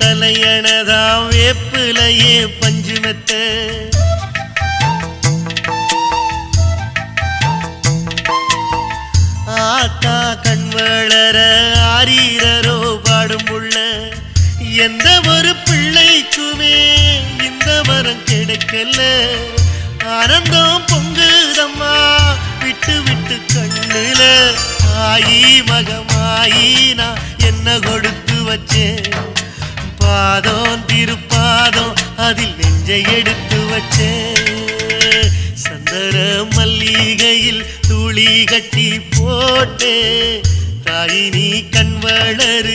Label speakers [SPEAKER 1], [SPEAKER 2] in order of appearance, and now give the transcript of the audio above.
[SPEAKER 1] தலையணதாம் வேப்பிலையே பஞ்சுமெத்த. ஆத்தா கண் வளர ஆரீரரோ பாடும் உள்ள எந்த ஒரு பிள்ளைக்குமே வரம் ஆனந்தம் பொங்குதம்மா. விட்டு விட்டு கண்ணுல ஆயி மகமாயி நான் என்ன கொடுத்து வச்சேன்? பாதம் திருப்பாதம் அதில் நெஞ்சை எடுத்து வச்சேன். சந்தர மல்லிகையில் துளி கட்டி போட்டே தாயினி கண் வளரு